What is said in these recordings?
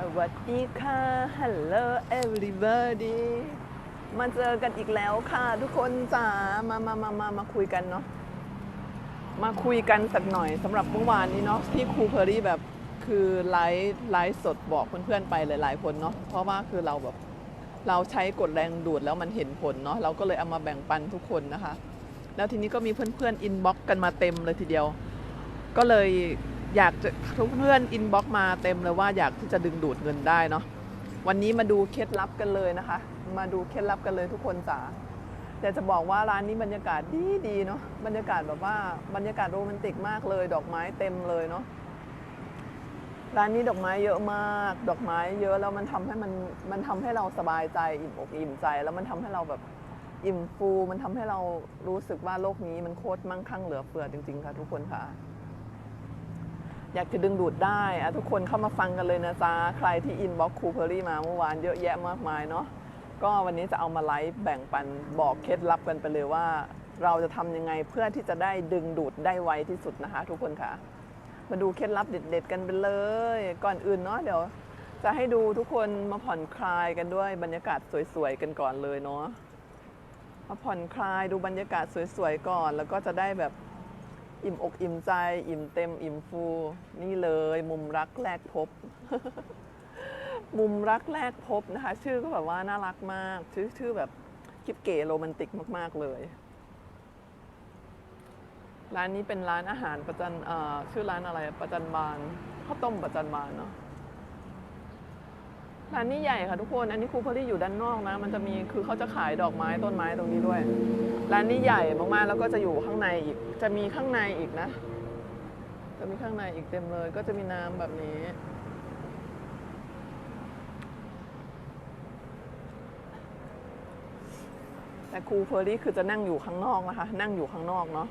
สวัสดีค่ะ Hello everybody มาเจอกันอีกแล้วค่ะทุกคนจ๋า มามามามามาคุยกันเนาะ มาคุยกันสักหน่อยสำหรับเมื่อวานนี้เนาะที่ครูเพอรี่แบบคือไลฟ์ไลฟ์สดบอกเพื่อนๆไปหลายๆคนเนาะ เพราะว่าคือเราแบบเราใช้กดแรงดูดแล้วมันเห็นผลเนาะ เราก็เลยเอามาแบ่งปันทุกคนนะคะ แล้วทีนี้ก็มีเพื่อนๆอินบ็อกกันมาเต็มเลยทีเดียว ก็เลย อยากจะทุกเพื่อนอินบ็อกมาเต็มเลยว่าอยากที่จะดึงดูดเงินได้เนาะวันนี้มาดูเคล็ดลับกันเลยนะคะ มาดูเคล็ดลับกันเลยทุกคนจ๋าแต่จะบอกว่าร้านนี้บรรยากาศดีดีเนาะบรรยากาศแบบว่าบรรยากาศโรแมนติกมากเลย ดอกไม้เต็มเลยเนาะร้านนี้ดอกไม้เยอะมาก ดอกไม้เยอะแล้วมันทำให้มันมันทำให้เราสบายใจอิ่มอกอิ่มใจ แล้วมันทำให้เราแบบอิ่มฟู มันทำให้เรารู้สึกว่าโลกนี้มันโคตรมั่งคั่งเหลือเฟือจริง ๆ ค่ะทุกคนค่ะ อยากจะดึงดูดได้อะทุกคนเข้ามาฟังกันเลยนะจ๊ะ ใครที่อินบ็อกคูเพอรี่มาเมื่อวานเยอะแยะมากมายเนาะก็วันนี้จะเอามาไลฟ์แบ่งปันบอกเคล็ดลับกันไปเลยว่า เราจะทำยังไงเพื่อที่จะได้ดึงดูดได้ไวที่สุดนะคะ ทุกคนค่ะ มาดูเคล็ดลับเด็ด ๆ กันไปเลย ก่อนอื่นเนาะเดี๋ยว จะให้ดูทุกคนมาผ่อนคลายกันด้วยบรรยากาศสวยๆกันก่อนเลยเนาะมาผ่อนคลายดูบรรยากาศสวยๆก่อน แล้วก็จะได้แบบ อิ่มอกอิ่มใจ อิ่มเต็ม อิ่มฟู นี่เลย มุมรักแรกพบ มุมรักแรกพบนะคะ ชื่อก็แบบว่าน่ารักมาก ชื่อชื่อแบบคิปเก๋โรแมนติกมาก ๆ เลย ร้านนี้เป็นร้านอาหารประจันชื่อร้านอะไรประจันบานข้าวต้มประจันบานเนาะ ร้านนี้ใหญ่ค่ะทุกคน อันนี้ครูเพอรี่อยู่ด้านนอกนะ มันจะมี คือเขาจะขายดอกไม้ต้นไม้ตรงนี้ด้วย ร้านนี้ใหญ่มากๆ แล้วก็จะอยู่ข้างในอีก จะมีข้างในอีกนะ จะมีข้างในอีกเต็มเลย ก็จะมีน้ำแบบนี้ แต่ครูเพอรี่คือจะนั่งอยู่ข้างนอกนะคะ นั่งอยู่ข้างนอกเนาะ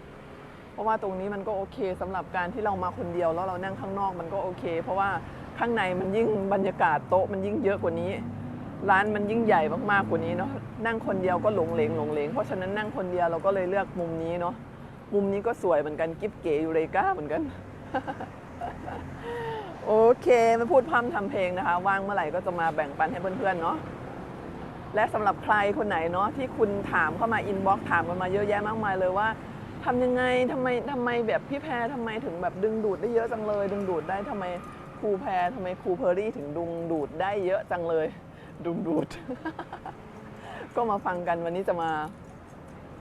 เพราะว่าตรงนี้มันก็โอเคสำหรับการที่เรามาคนเดียวแล้วเรานั่งข้างนอกมันก็โอเค เพราะว่า ข้างในมันยิ่งบรรยากาศโต๊ะมันยิ่งเยอะกว่านี้ ร้านมันยิ่งใหญ่มากๆกว่านี้เนาะนั่งคนเดียวก็หลงเหลงหลงเหลงเพราะฉะนั้นนั่งคนเดียวเราก็เลยเลือกมุมนี้เนาะมุมนี้ก็สวยเหมือนกันกิฟเก๋ยูเรกาเหมือนกัน โอเคม่พูดพร่ำทำเพลงนะคะ ว่างเมื่อไหร่ก็จะมาแบ่งปันให้เพื่อนๆเนาะและสำหรับใครคนไหนเนาะที่คุณถามเข้ามาอินบ็อกถามกันมาเยอะแยะมากมายเลยว่าทำยังไงทำไมทำไมแบบพี่แพรทำไมถึงแบบดึงดูดได้เยอะจังเลย ดึงดูดได้ทำไม รูแพรทำไมครูเพอรี่ถึงดึงดูดได้เยอะจังเลยดึงดูด ก็มาฟังกันวันนี้จะมา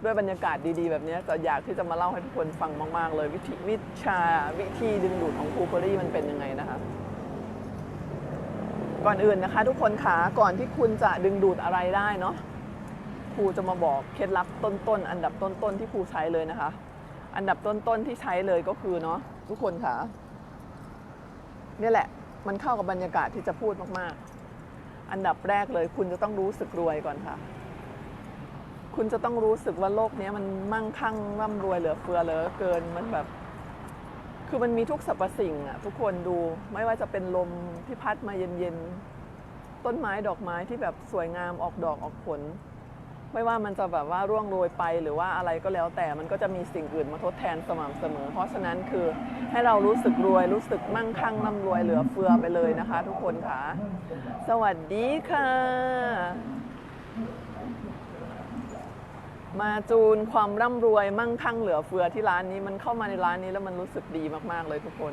ด้วยบรรยากาศดีๆ แบบนี้จะอยากที่จะมาเล่าให้ทุกคนฟังมาก ๆ เลยวิธีวิชาวิธีดึงดูดของครูเพอรี่มันเป็นยังไงนะคะก่อนอื่นนะคะ ทุกคนขาก่อนที่คุณจะดึงดูดอะไรได้เนาะครูจะมาบอกเคล็ดลับต้นๆอันดับต้นๆที่ครูใช้เลยนะคะ อันดับต้นๆที่ใช้เลยก็คือเนาะทุกคนขาเนี่แหละ มันเข้ากับบรรยากาศที่จะพูดมากๆ อันดับแรกเลย คุณจะต้องรู้สึกรวยก่อนค่ะ คุณจะต้องรู้สึกว่าโลกนี้มันมั่งคั่งร่ำรวยเหลือเฟือเหลือเกินมันแบบ คือมันมีทุกสรรพสิ่งอะทุกคนดูไม่ว่าจะเป็นลมที่พัดมาเย็นๆต้นไม้ดอกไม้ที่แบบสวยงามออกดอกออกผล ไม่ว่ามันจะแบบว่าร่วงโรยไปหรือว่าอะไรก็แล้วแต่มันก็จะมีสิ่งอื่นมาทดแทนสม่ำเสมอ เพราะฉะนั้นคือให้เรารู้สึกรวยรู้สึกมั่งคั่งร่ำรวยเหลือเฟือไปเลยนะคะ ทุกคนค่ะ สวัสดีค่ะ มาจูนความร่ำรวยมั่งคั่งเหลือเฟือที่ร้านนี้มันเข้ามาในร้านนี้แล้วมันรู้สึกดีมากๆเลยทุกคน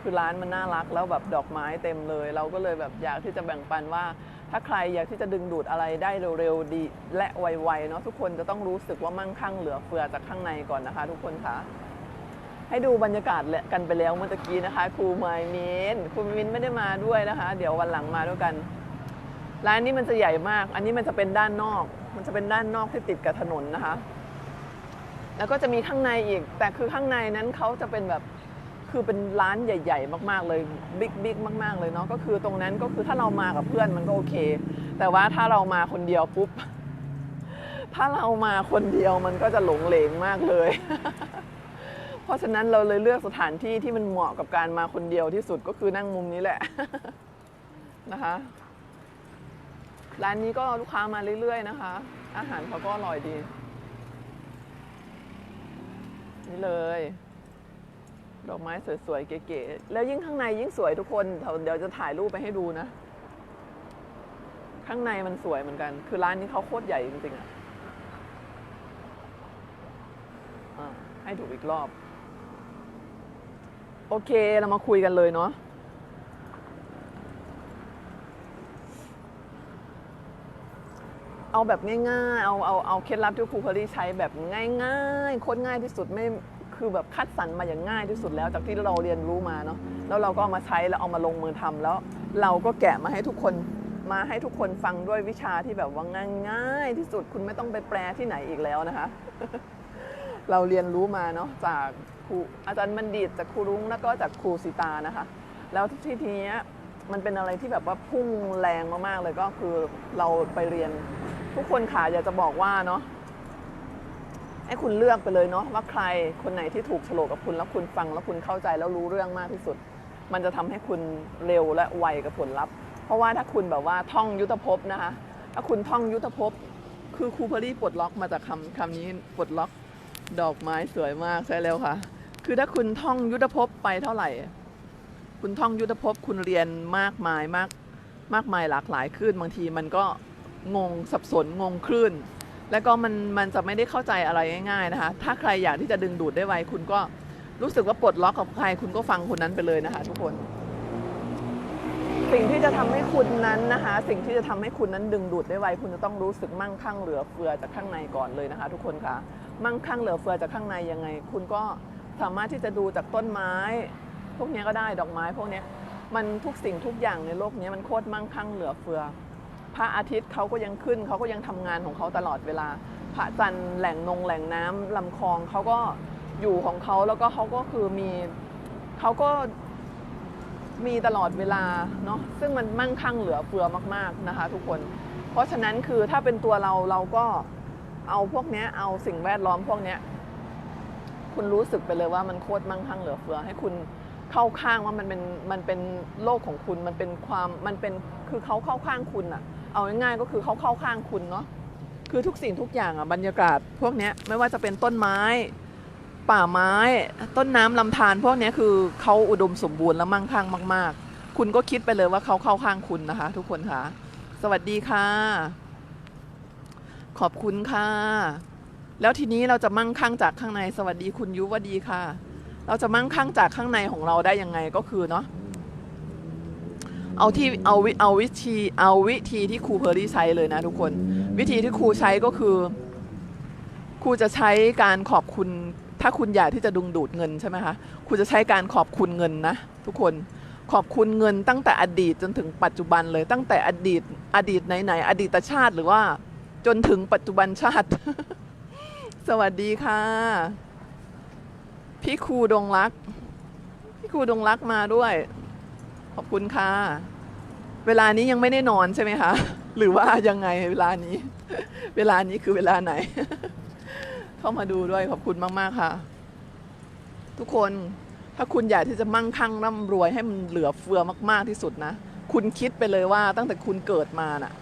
คือร้านมันน่ารักแล้วแบบดอกไม้เต็มเลย เราก็เลยแบบอยากที่จะแบ่งปันว่า ถ้าใครอยากที่จะดึงดูดอะไรได้เร็วๆดีและไวๆเนาะทุกคนจะต้องรู้สึกว่ามั่งคั่งเหลือเฟือจากข้างในก่อนนะคะ ทุกคนคะให้ดูบรรยากาศกันไปแล้วเมื่อกี้นะคะครูไมมินครูไมมินไม่ได้มาด้วยนะคะ เดี๋ยววันหลังมาด้วยกัน ร้านนี้มันจะใหญ่มาก อันนี้มันจะเป็นด้านนอก มันจะเป็นด้านนอกที่ติดกับถนนนะคะ แล้วก็จะมีข้างในอีก แต่คือข้างในนั้นเขาจะเป็นแบบ คือเป็นร้านใหญ่ ๆ มากๆเลยบิ๊กบิ๊กมาก ๆเลยเนาะก็คือตรงนั้นก็คือถ้าเรามากับเพื่อนมันก็โอเค แต่ว่าถ้าเรามาคนเดียวปุ๊บ ถ้าเรามาคนเดียวมันก็จะหลงเหลงมากเลย เพราะฉะนั้นเราเลยเลือกสถานที่ที่มันเหมาะกับการมาคนเดียวที่สุดก็คือนั่งมุมนี้แหละนะคะ ร้านนี้ก็ลูกค้ามาเรื่อย ๆ นะคะ อาหารเขาก็อร่อยดี นี่เลย ดอกไม้สวยๆ เก๋ๆ แล้วยิ่งข้างในยิ่งสวยทุกคนเดี๋ยวจะถ่ายรูปไปให้ดูนะ ข้างในมันสวยเหมือนกัน คือร้านนี้เขาโคตรใหญ่จริงๆอ,อะให้ดูอีกรอบ โอเคเรามาคุยกันเลยเนาะเอาแบบง่ายๆ เอาเอาเอาเคล็ดลับที่ครูเพอรี่ใช้แบบง่ายๆโคตรง่ายที่สุดไม่ คือแบบคัดสรรมาอย่างง่ายที่สุดแล้ว จากที่เราเรียนรู้มาเนาะแล้วเราก็เอามาใช้แล้วเอามาลงมือทำแล้ว เราก็แกะมาให้ทุกคนมาให้ทุกคนฟังด้วยวิชาที่แบบว่าง่ายๆที่สุดคุณไม่ต้องไปแปลที่ไหนอีกแล้วนะคะ เราเรียนรู้มาเนาะจากครูอาจารย์บัณฑิตจากครูรุ้งแล้วก็จากครูสิตานะคะ แล้วที่ทีเนี้ยมันเป็นอะไรที่แบบว่าพุ่งแรงมากๆเลยก็คือเราไปเรียน ทุกคนค่ะอยากจะบอกว่าเนาะ ให้คุณเลือกไปเลยเนาะว่าใครคนไหนที่ถูกโฉลกกับคุณแล้วคุณฟังแล้วคุณเข้าใจแล้วรู้เรื่องมากที่สุด มันจะทำให้คุณเร็วและไวกับผลลัพธ์ เพราะว่าถ้าคุณแบบว่าท่องยุทธภพนะคะถ้าคุณท่องยุทธภพคือครูเพอรี่ปลดล็อกมาจากคำคำนี้ปลดล็อกดอกไม้สวยมากใช่แล้วค่ะ คือถ้าคุณท่องยุทธภพไปเท่าไหร่ คุณท่องยุทธภพคุณเรียนมากมายมากมากมายหลากหลายขึ้นบางทีมันก็งงสับสนงงคลื่น แล้วก็มันมันจะไม่ได้เข้าใจอะไรง่ายๆนะคะ ถ้าใครอยากที่จะดึงดูดได้ไวคุณก็รู้สึกว่าปลดล็อกกับใคร คุณก็ฟังคนนั้นไปเลยนะคะ ทุกคน สิ่งที่จะทำให้คุณนั้นนะคะ สิ่งที่จะทำให้คุณนั้นดึงดูดได้ไวคุณจะต้องรู้สึกมั่งคั่งเหลือเฟือจากข้างในก่อนเลยนะคะ ทุกคนค่ะ มั่งคั่งเหลือเฟือจากข้างในยังไง คุณก็สามารถที่จะดูจากต้นไม้ พวกนี้ก็ได้ดอกไม้ พวกนี้มันทุกสิ่งทุกอย่างในโลกนี้มันโคตรมั่งคั่งเหลือเฟือ พระอาทิตย์เขาก็ยังขึ้นเขาก็ยังทำงานของเขาตลอดเวลา พระจันทร์แหล่งนงแหล่งน้ำลำคลองเขาก็อยู่ของเขาแล้วก็เขาก็คือมีเขาก็มีตลอดเวลาเนาะซึ่งมันมั่งคั่งเหลือเฟือมาก ๆนะคะ ทุกคน เพราะฉะนั้นคือถ้าเป็นตัวเราเราก็เอาพวกนี้เอาสิ่งแวดล้อมพวกนี้คุณรู้สึกไปเลยว่ามันโคตรมั่งคั่งเหลือเฟือ ให้คุณเข้าข้างว่ามันเป็นมันเป็นโลกของคุณมันเป็นความมันเป็นคือเขาเข้าข้างคุณอะ เอาง่ายๆก็คือเขาเข้าข้างคุณเนาะคือทุกสิ่งทุกอย่างอะบรรยากาศ พวกนี้ไม่ว่าจะเป็นต้นไม้ ป่าไม้ ต้นน้ำลำธารพวกนี้คือเขาอุดมสมบูรณ์และมั่งคั่งมาก ๆ คุณก็คิดไปเลยว่าเขาเข้าข้างคุณนะคะ ทุกคนค่ะ สวัสดีค่ะ ขอบคุณค่ะ แล้วทีนี้เราจะมั่งคั่งจากข้างในสวัสดีคุณยุวดีค่ะ เราจะมั่งคั่งจากข้างในของเราได้ยังไงก็คือเนาะ เอาที่เอาวิเอาวิธีเอาวิธีที่ครูเพอร์รี่ใช้เลยนะทุกคน วิธีที่ครูใช้ก็คือครูจะใช้การขอบคุณ ถ้าคุณอยากที่จะดึงดูดเงินใช่ไหมคะครูจะใช้การขอบคุณเงินนะทุกคนขอบคุณเงินตั้งแต่อดีตจนถึงปัจจุบันเลยตั้งแต่อดีตอดีตไหนๆอดีตชาติหรือว่า จนถึงปัจจุบันชาติ สวัสดีค่ะ พี่ครูดงรัก พี่ครูดงรักมาด้วย ขอบคุณค่ะ เวลานี้ยังไม่ได้นอนใช่ไหมคะ หรือว่ายังไงเวลานี้ เวลานี้คือเวลาไหน เข้ามาดูด้วยขอบคุณมาก ๆ ค่ะ ทุกคนถ้าคุณอยากที่จะมั่งคั่งร่ำรวยให้มันเหลือเฟือมากๆที่สุดนะ คุณคิดไปเลยว่าตั้งแต่คุณเกิดมาน่ะ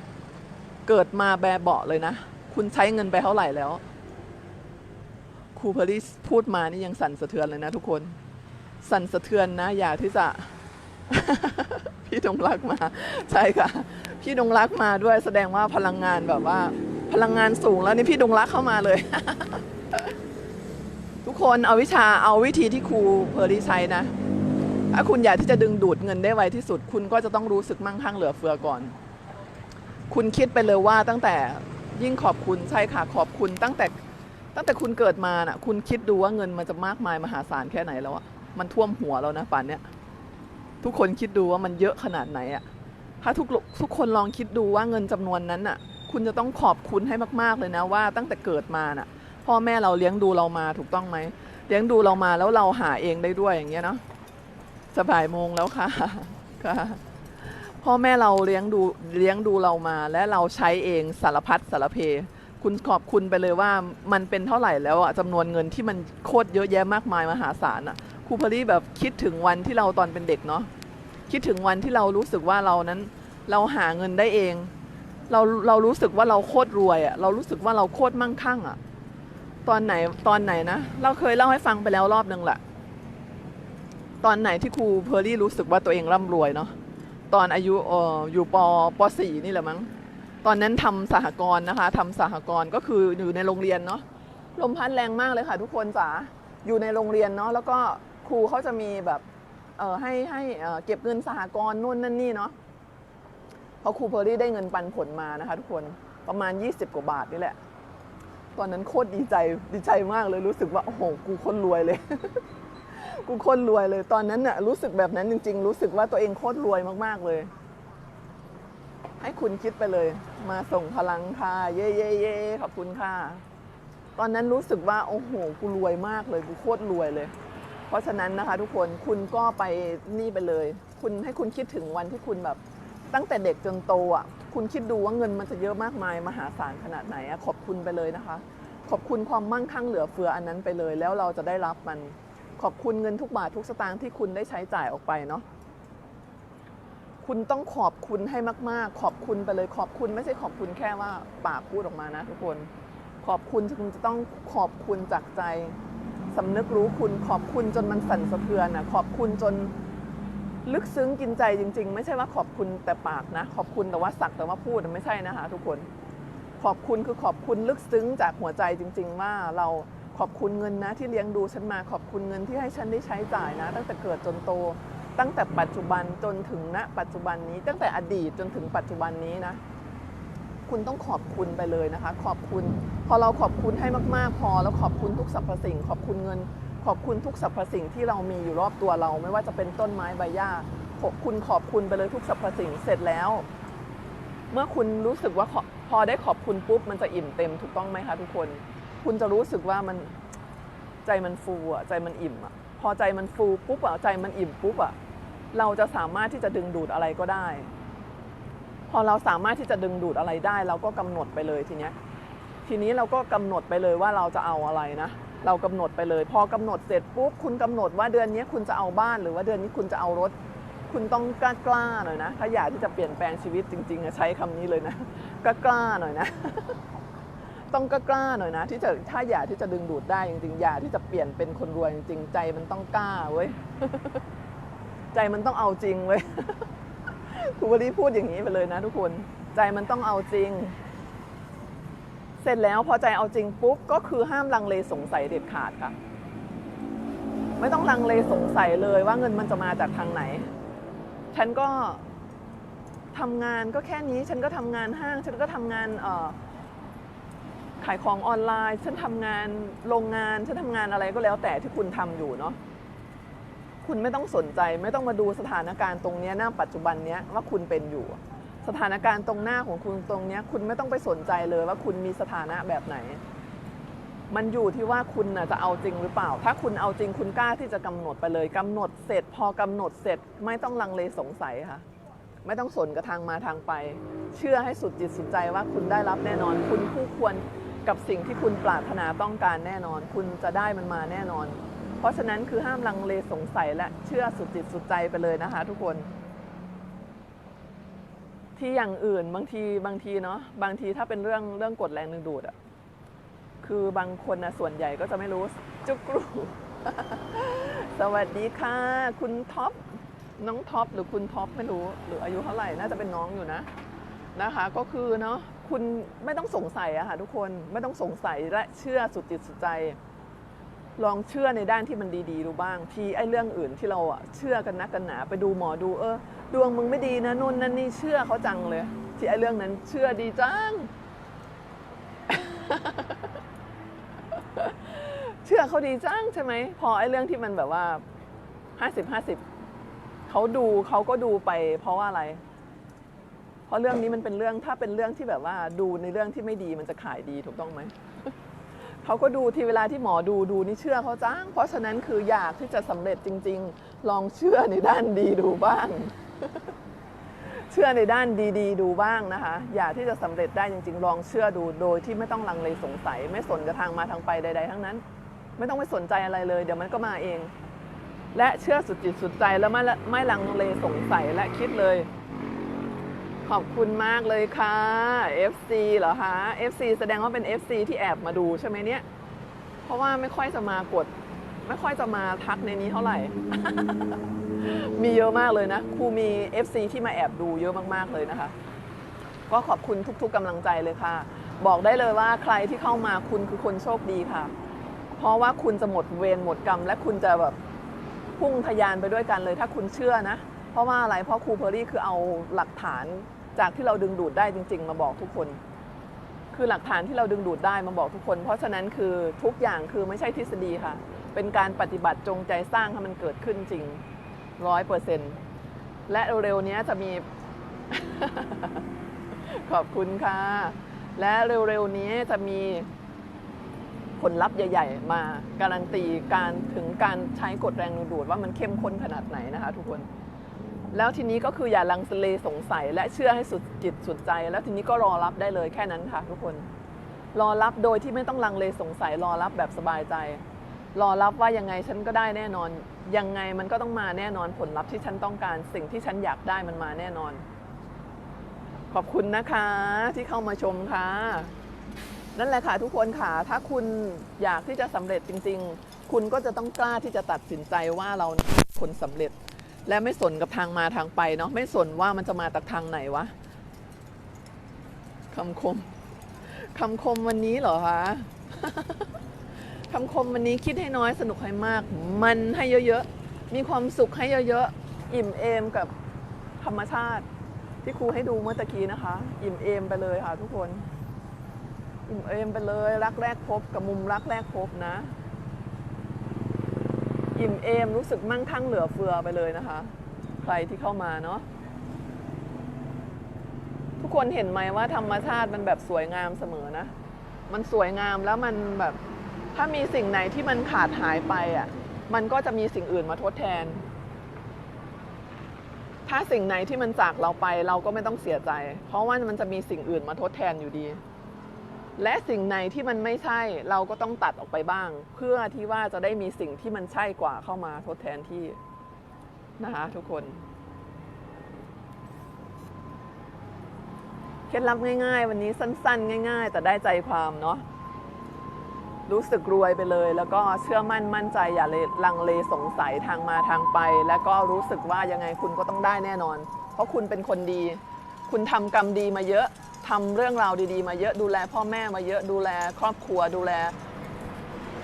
เกิดมาแบเบาะเลยนะ คุณใช้เงินไปเท่าไหร่แล้วครูเพอริสพูดมานี่ยังสั่นสะเทือนเลยนะทุกคน สั่นสะเทือนนะ อยากที่จะ พี่ดงรักมา ใช่ค่ะ พี่ดงรักมาด้วยแสดงว่าพลังงานแบบว่า พลังงานสูงแล้วนี่พี่ดงรักเข้ามาเลย ทุกคนเอาวิชาเอาวิธีที่ครูเพอริสใช้นะถ้าคุณอยากที่จะดึงดูดเงินได้ไวที่สุด คุณก็จะต้องรู้สึกมั่งคั่งเหลือเฟือก่อน คุณคิดไปเลยว่าตั้งแต่ยิ่งขอบคุณใช่ค่ะขอบคุณตั้งแต่ตั้งแต่คุณเกิดมาน่ะ คุณคิดดูว่าเงินมันจะมากมายมหาศาลแค่ไหนแล้วอะมันท่วมหัวแล้วนะป่านเนี้ย ทุกคนคิดดูว่ามันเยอะขนาดไหนอะถ้าทุกทุกคนลองคิดดูว่าเงินจำนวนนั้นน่ะคุณจะต้องขอบคุณให้มาก ๆเลยนะว่าตั้งแต่เกิดมาน่ะ พ่อแม่เราเลี้ยงดูเรามาถูกต้องไหมเลี้ยงดูเรามาแล้วเราหาเองได้ด้วยอย่างเงี้ยเนาะสบายโมงแล้วค่ะค่ะพ่อแม่เราเลี้ยงดูเลี้ยงดูเรามา และเราใช้เองสารพัดสารเพ คุณขอบคุณไปเลยว่ามันเป็นเท่าไหร่แล้วอะจำนวนเงินที่มันโคตรเยอะแยะมากมายมหาศาลอะ รูพอลี่แบบคิดถึงวันที่เราตอนเป็นเด็กเนาะคิดถึงวันที่เรารู้สึกว่าเรานั้นเราหาเงินได้เอง เราเรารู้สึกว่าเราโคตรรวยอะเรารู้สึกว่าเราโคตรมั่งคั่งอะตอนไหนตอนไหนนะ เราเคยเล่าให้ฟังไปแล้วรอบนึงแหละตอนไหนที่ครูเพอร์รี่รู้สึกว่าตัวเองร่ำรวยเนาะตอนอายุเอออยู่ปปสี่นี่แหละมั้งตอนนั้นทำสหกรณ์นะคะทำสหกรณ์ก็คืออยู่ในโรงเรียนเนาะลมพัดแรงมากเลยค่ะ ทุกคนจ๋าอยู่ในโรงเรียนเนาะแล้วก็ รูเขาจะมีแบบเออให้ให้เก็บเงินสหกรณ์นู่นนั่นนี่เนาะเพราะครูเพอร์รี่ได้เงินปันผลมานะคะทุกคนประมาณ 20 กว่าบาทนี่แหละ ตอนนั้นโคตรดีใจดีใจมากเลยรู้สึกว่าโอ้โหกูโคนรวยเลย กูโคนรวยเลยตอนนั้นน่ะรู้สึกแบบนั้นจริง ๆ รู้สึกว่าตัวเองโคตรรวยมากๆเลย ให้คุณคิดไปเลย มาส่งพลังค่ะเย่เย่เย่ขอบคุณค่ะ ตอนนั้นรู้สึกว่าโอ้โหกูรวยมากเลยกูโคตรรวยเลย เพราะฉะนั้นนะคะทุกคนคุณก็ไปนี่ไปเลย คุณให้คุณคิดถึงวันที่คุณแบบตั้งแต่เด็กจนโตอะคุณคิดดูว่าเงินมันจะเยอะมากมายมหาศาลขนาดไหนอะขอบคุณไปเลยนะคะ ขอบคุณความมั่งคั่งเหลือเฟืออันนั้นไปเลย แล้วเราจะได้รับมัน ขอบคุณเงินทุกบาททุกสตางค์ที่คุณได้ใช้จ่ายออกไปเนาะคุณต้องขอบคุณให้มาก ๆ ขอบคุณไปเลย ขอบคุณไม่ใช่ขอบคุณแค่ว่าปากพูดออกมานะทุกคน ขอบคุณคุณจะต้องขอบคุณจากใจ สำนึกรู้คุณขอบคุณจนมันสั่นสะเทือนนะขอบคุณจนลึกซึ้งกินใจจริง ๆ ไม่ใช่ว่าขอบคุณแต่ปากนะ ขอบคุณแต่ว่าสักแต่ว่าพูดไม่ใช่นะคะทุกคนขอบคุณคือขอบคุณลึกซึ้งจากหัวใจจริง ๆ ว่าเราขอบคุณเงินนะที่เลี้ยงดูฉันมาขอบคุณเงินที่ให้ฉันได้ใช้จ่ายนะ ตั้งแต่เกิดจนโต ตั้งแต่ปัจจุบันจนถึงณ ปัจจุบันนี้ ตั้งแต่อดีตจนถึงปัจจุบันนี้นะ คุณต้องขอบคุณไปเลยนะคะ ขอบคุณ พอเราขอบคุณให้มากๆ พอแล้วขอบคุณทุกสรรพสิ่ง ขอบคุณเงิน ขอบคุณทุกสรรพสิ่งที่เรามีอยู่รอบตัวเรา ไม่ว่าจะเป็นต้นไม้ใบหญ้าขอบคุณขอบคุณไปเลยทุกสรรพสิ่งเสร็จแล้ว เมื่อคุณรู้สึกว่าพอได้ขอบคุณปุ๊บมันจะอิ่มเต็มถูกต้องไหมคะทุกคน คุณจะรู้สึกว่ามันใจมันฟูอะใจมันอิ่มอะพอใจมันฟูปุ๊บอะใจมันอิ่มปุ๊บอะเราจะสามารถที่จะดึงดูดอะไรก็ได้ พอเราสามารถที่จะดึงดูดอะไรได้ เราก็กำหนดไปเลยทีเนี้ยทีนี้เราก็กำหนดไปเลยว่าเราจะเอาอะไรนะ เรากำหนดไปเลย พอกำหนดเสร็จปุ๊บคุณกำหนดว่าเดือนนี้คุณจะเอาบ้านหรือว่าเดือนนี้คุณจะเอารถ คุณต้องกล้ากล้าๆหน่อยนะ ถ้าอยากที่จะเปลี่ยนแปลงชีวิตจริงๆใช้คำนี้เลยนะกล้ากล้าๆหน่อยนะ ต้องกล้ากล้าๆหน่อยนะ ที่จะถ้าอยากที่จะดึงดูดได้จริงๆอยากที่จะเปลี่ยนเป็นคนรวยจริงๆใจมันต้องกล้าเว้ยใจมันต้องเอาจริงเว้ย ครูวรีพูดอย่างนี้ไปเลยนะทุกคน ใจมันต้องเอาจริง เสร็จแล้วพอใจเอาจริงปุ๊บก็คือห้ามลังเลสงสัยเด็ดขาดค่ะ ไม่ต้องลังเลสงสัยเลยว่าเงินมันจะมาจากทางไหน ฉันก็ทำงานก็แค่นี้ ฉันก็ทำงานห้าง ฉันก็ทำงานเอ่อขายของออนไลน์ ฉันทำงานโรงงาน ฉันทำงานอะไรก็แล้วแต่ที่คุณทำอยู่เนาะ คุณไม่ต้องสนใจ ไม่ต้องมาดูสถานการณ์ตรงนี้หน้าปัจจุบันเนี้ยว่าคุณเป็นอยู่ สถานการณ์ตรงหน้าของคุณตรงเนี้ยคุณไม่ต้องไปสนใจเลยว่าคุณมีสถานะแบบไหน มันอยู่ที่ว่าคุณจะเอาจริงหรือเปล่า ถ้าคุณเอาจริงคุณกล้าที่จะกำหนดไปเลยกำหนดเสร็จ พอกำหนดเสร็จ ไม่ต้องลังเลสงสัยค่ะไม่ต้องสนกับทางมาทางไป เชื่อให้สุดจิตสุดใจว่าคุณได้รับแน่นอน คุณคู่ควรกับสิ่งที่คุณปรารถนาต้องการแน่นอน คุณจะได้มันมาแน่นอน เพราะฉะนั้นคือห้ามลังเลสงสัยและเชื่อสุดจิตสุดใจไปเลยนะคะ ทุกคน ที่อย่างอื่นบางทีบางทีเนาะบางทีถ้าเป็นเรื่องเรื่องกดแรงดึงดูดอะคือบางคนนะส่วนใหญ่ก็จะไม่รู้จุกรูสวัสดีค่ะ คุณท็อปน้องท็อปหรือคุณท็อปไม่รู้ หรืออายุเท่าไหร่น่าจะเป็นน้องอยู่นะนะคะ ก็คือเนาะคุณไม่ต้องสงสัยอะค่ะทุกคนไม่ต้องสงสัยและเชื่อสุดจิตสุดใจ ลองเชื่อในด้านที่มันดีๆดูบ้าง ทีไอ้เรื่องอื่นที่เราอะเชื่อกันนักกันหนาไปดูหมอดูเออดวงมึงไม่ดีนะนู่นนั่นนี่เชื่อเขาจังเลย ที่ไอ้เรื่องนั้นเชื่อดีจัง เชื่อเขาดีจังใช่ไหมพอไอ้เรื่องที่มันแบบว่าห้าสิบห้าสิบเขาดูเขาก็ดูไป เพราะว่าอะไร เพราะเรื่องนี้มันเป็นเรื่องถ้าเป็นเรื่องที่แบบว่าดูในเรื่องที่ไม่ดีมันจะขายดีถูกต้องไหม เขาก็ดูที่เวลาที่หมอดูดูนี่เชื่อเขาจ้าง เพราะฉะนั้นคืออยากที่จะสำเร็จจริง ๆ ลองเชื่อในด้านดีดูบ้าง เชื่อในด้านดี ๆ ดูบ้างนะคะ อยากที่จะสำเร็จได้จริง ๆ ลองเชื่อดูโดยที่ไม่ต้องลังเลสงสัย ไม่สนกับทางมาทางไปใด ๆ ทั้งนั้น ไม่ต้องไปสนใจอะไรเลย เดี๋ยวมันก็มาเอง และเชื่อสุดจิตสุดใจแล้วไม่ไม่ลังเลสงสัยและคิดเลย ขอบคุณมากเลยค่ะ FC เหรอคะ FC แสดงว่าเป็น FC ที่แอบมาดูใช่ไหมเนี่ย เพราะว่าไม่ค่อยจะมากด ไม่ค่อยจะมาทักในนี้เท่าไหร่ มีเยอะมากเลยนะครูมี FC ที่มาแอบดูเยอะมากๆเลยนะคะ ก็ขอบคุณทุกๆกำลังใจเลยค่ะ บอกได้เลยว่าใครที่เข้ามาคุณคือคนโชคดีค่ะ เพราะว่าคุณจะหมดเวรหมดกรรม และคุณจะแบบพุ่งทะยานไปด้วยกันเลย ถ้าคุณเชื่อนะ เพราะว่าอะไรเพราะครูเพอรี่คือเอาหลักฐาน จากที่เราดึงดูดได้จริง ๆ มาบอกทุกคน คือหลักฐานที่เราดึงดูดได้มาบอกทุกคน เพราะฉะนั้นคือทุกอย่างคือไม่ใช่ทฤษฎีค่ะ เป็นการปฏิบัติจงใจสร้างให้มันเกิดขึ้นจริงร้อยเปอร์เซ็นต์และเร็วๆนี้จะมี ขอบคุณค่ะ และเร็วๆนี้จะมีผลลัพธ์ใหญ่ ๆ มาการันตีการถึงการใช้กฎแรงดึงดูดว่ามันเข้มข้นขนาดไหนนะคะ ทุกคน แล้วทีนี้ก็คืออย่าลังเลสงสัย และเชื่อให้สุดจิตสุดใจ แล้วทีนี้ก็รอรับได้เลยแค่นั้นค่ะ ทุกคน รอรับโดยที่ไม่ต้องลังเลสงสัย รอรับแบบสบายใจ รอรับว่ายังไงฉันก็ได้แน่นอน ยังไงมันก็ต้องมาแน่นอนผลลัพธ์ที่ฉันต้องการ สิ่งที่ฉันอยากได้มันมาแน่นอน ขอบคุณนะคะที่เข้ามาชมค่ะ นั่นแหละค่ะทุกคนค่ะถ้าคุณอยากที่จะสำเร็จจริง ๆ คุณก็จะต้องกล้าที่จะตัดสินใจว่าเราคนสำเร็จ และไม่สนกับทางมาทางไปเนาะไม่สนว่ามันจะมาจากทางไหนวะคำคมคำคมวันนี้เหรอคะคำคมวันนี้คิดให้น้อยสนุกให้มาก มันให้เยอะๆ มีความสุขให้เยอะๆ อิ่มเอมกับธรรมชาติ ที่ครูให้ดูเมื่อตะกี้นะคะ อิ่มเอมไปเลยค่ะทุกคน อิ่มเอมไปเลย รักแรกพบกับมุมรักแรกพบนะ อิ่มเอมรู้สึกมั่งคั่งเหลือเฟือไปเลยนะคะ ใครที่เข้ามาเนาะทุกคนเห็นไหมว่าธรรมชาติมันแบบสวยงามเสมอนะ มันสวยงามแล้วมันแบบ ถ้ามีสิ่งไหนที่มันขาดหายไปอะ มันก็จะมีสิ่งอื่นมาทดแทน ถ้าสิ่งไหนที่มันจากเราไปเราก็ไม่ต้องเสียใจ เพราะว่ามันจะมีสิ่งอื่นมาทดแทนอยู่ดี และสิ่งไหนที่มันไม่ใช่เราก็ต้องตัดออกไปบ้าง เพื่อที่ว่าจะได้มีสิ่งที่มันใช่กว่าเข้ามาทดแทนที่นะคะทุกคนเคล็ดลับง่ายๆ วันนี้สั้นๆ ง่าย ๆ แต่ได้ใจความเนาะรู้สึกรวยไปเลย แล้วก็เชื่อมั่นมั่นใจอย่าเลลังเลสงสัยทางมาทางไป แล้วก็รู้สึกว่ายังไงคุณก็ต้องได้แน่นอน เพราะคุณเป็นคนดี คุณทำกรรมดีมาเยอะ ทำเรื่องราวดีๆ มาเยอะดูแลพ่อแม่มาเยอะดูแลครอบครัวดูแล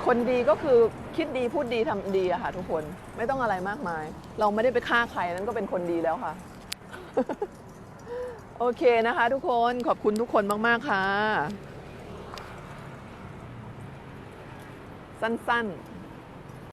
คนดีก็คือคิดดีพูดดีทำดีอะค่ะทุกคนไม่ต้องอะไรมากมาย เราไม่ได้ไปฆ่าใครนั่นก็เป็นคนดีแล้วค่ะ โอเคนะคะ ทุกคนขอบคุณทุกคนมากๆค่ะ สั้นๆ